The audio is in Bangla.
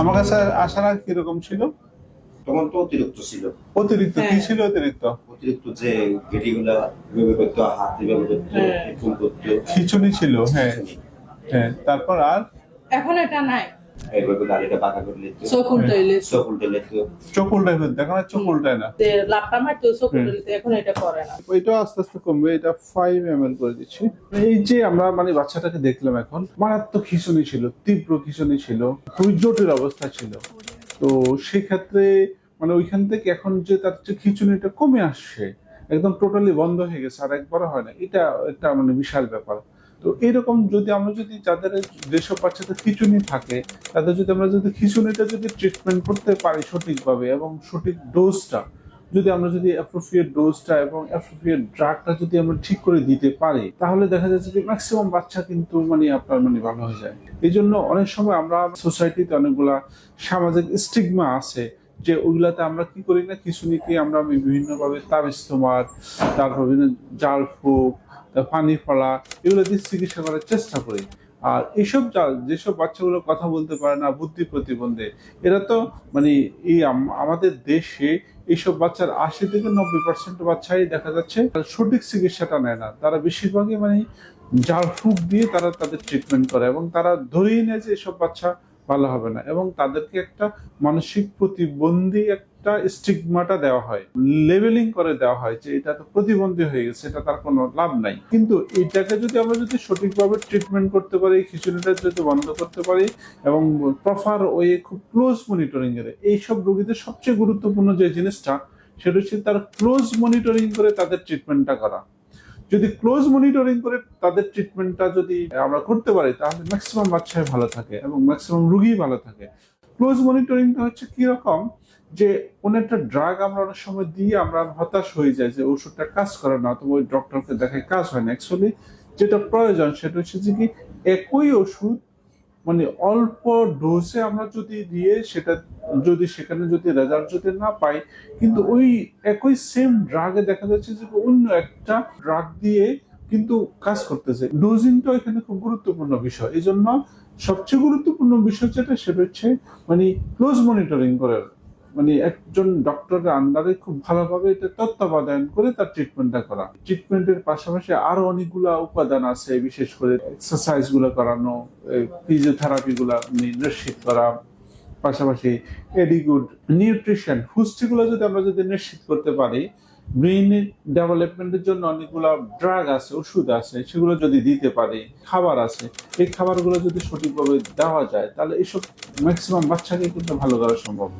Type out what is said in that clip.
আমার কাছে আসার আগে কীরকম ছিল? তখন তো অতিরিক্ত ছিল। অতিরিক্ত কি হ্যাঁ। ছিল অতিরিক্ত? অতিরিক্ত যে গেটিগুলা এভাবে করতো হাত এভাবে করতো হ্যাঁ। এরকম করতো। খিচুনি ছিল হ্যাঁ। হ্যাঁ তারপর আর? এখন এটা নাই। এইভাবে গাড়িটা বাঁকা করে নিত। চোখ উল্টাইলে চোখ উল্টে নিত চোখ উল্টাই হতো এখন চোখ উল্টায় না। লাভটা মারতো চোখ হুম। উল্টাইলে এখন এটা করে না। ওইটা আস্তে আস্তে কমবে এটা ফাইভ এম করে দিচ্ছি। এই যে আমরা মানে বাচ্চাটাকে দেখলাম এখন মারাত্মক খিচুনি ছিল তীব্র খিচুনি ছিল খুবই জটিল অবস্থা ছিল। তো সেক্ষেত্রে মানে ওইখান থেকে এখন যে তার যে খিচুনিটা কমে আসছে একদম টোটালি বন্ধ হয়ে গেছে আর একবারও হয় না। এটা একটা মানে বিশাল ব্যাপার। তো এরকম যদি আমরা যদি যাদের যেসব বাচ্চাদের খিচুনি থাকে, তাদের যদি আমরা যদি খিচুনিটা যদি ট্রিটমেন্ট করতে পারি সঠিকভাবে এবং সঠিক ডোজটা যদি আমরা যদি অ্যাপ্রোপ্রিয়েট ডোজটা এবং অ্যাপ্রোপ্রিয়েট ড্রাগটা যদি আমরা ঠিক করে দিতে পারি, তাহলে দেখা যাচ্ছে যে ম্যাক্সিমাম বাচ্চা কিন্তু মানে আপনার মানে ভালো হয়ে যায়। এই জন্য অনেক সময় আমরা সোসাইটিতে অনেকগুলা সামাজিক স্টিগমা আছে যে ওইগুলাতে আমরা কি করি না, খিচুনিকে আমরা বিভিন্নভাবে তার ইস্তমার তারপর বিভিন্ন জাল ফুক পানি ফলা, এগুলো দিয়ে চিকিৎসা করার চেষ্টা করি। আর এইসব যা- যেসব বাচ্চাগুলো কথা বলতে পারে না, বুদ্ধি প্রতিবন্ধে, এরা তো মানে এই আম- আমাদের দেশে এইসব বাচ্চার আশি থেকে নব্বই পার্সেন্ট বাচ্চাই দেখা যাচ্ছে সঠিক চিকিৎসাটা নেয় না। তারা বেশিরভাগই মানে জাল ফুক দিয়ে তারা তাদের ট্রিটমেন্ট করে এবং তারা ধরেই নেয় যে এসব বাচ্চা ভালো হবে না এবং তাদেরকে একটা মানসিক প্রতিবন্ধী একটা স্টিগমাটা দেওয়া হয় লেভেলিং করে দেওয়া হয় যে এটা তো প্রতিবন্ধী হয়ে গেছে, এটা তার কোনো লাভ নাই। কিন্তু এটাকে যদি আমরা যদি সঠিকভাবে ট্রিটমেন্ট করতে পারি, খিচুড়িটা যদি বন্ধ করতে পারি, এবং প্রপার ওয়ে খুব ক্লোজ মনিটরিং এর, এইসব রোগীদের সবচেয়ে গুরুত্বপূর্ণ যে জিনিসটা, সেটা হচ্ছে তার ক্লোজ মনিটরিং করে তাদের ট্রিটমেন্টটা করা। যদি ক্লোজ মনিটরিং করে তাদের ট্রিটমেন্টটা যদি আমরা করতে পারি, তাহলে ম্যাক্সিমাম বাচ্চাই ভালো থাকে এবং ম্যাক্সিমাম রুগী ভালো থাকে। ক্লোজ মনিটরিংটা হচ্ছে কীরকম যে, কোন একটা ড্রাগ আমরা অনেক সময় দিয়ে আমরা হতাশ হয়ে যাই যে, ওষুধটা কাজ করে না, অথবা ওই ডক্টরকে দেখায় কাজ হয় না। অ্যাকচুয়ালি যেটা প্রয়োজন সেটা হচ্ছে যে কি, একই ওষুধ মানে অল্প ডোজে আমরা যদি দিয়ে সেটা, যদি সেখানে যদি রেজাল্ট যদি না পাই, কিন্তু ওই একই সেম ড্রাগে দেখা যাচ্ছে যে, অন্য একটা ড্রাগ দিয়ে কিন্তু কাজ করতেছে। ডোজিংটা এখানে খুব গুরুত্বপূর্ণ বিষয়। এই জন্য সবচেয়ে গুরুত্বপূর্ণ বিষয় যেটা, সেটা হচ্ছে মানে ক্লোজ মনিটরিং করে। মানে একজন ডক্টরের আন্ডারে খুব ভালোভাবে এটা তত্ত্বাবধান করে তার ট্রিটমেন্টটা করা। ট্রিটমেন্টের পাশাপাশি আরও অনেকগুলা উপাদান আছে, বিশেষ করে এক্সারসাইজগুলো করানো ফিজিওথেরাপি গুলা নি- নিশ্চিত করা। পাশাপাশি এডিগুড নিউট্রিশন পুষ্টিগুলো যদি আমরা যদি নিশ্চিত করতে পারি ব্রেইন ডেভেলপমেন্টের জন্য অনেকগুলো ড্রাগ আছে, ওষুধ আছে, সেগুলো যদি দিতে পারি, খাবার আছে, এই খাবারগুলো যদি সঠিকভাবে দেওয়া যায়, তাহলে এইসব ম্যাক্সিমাম বাচ্চাকে কিন্তু ভালো করা সম্ভব।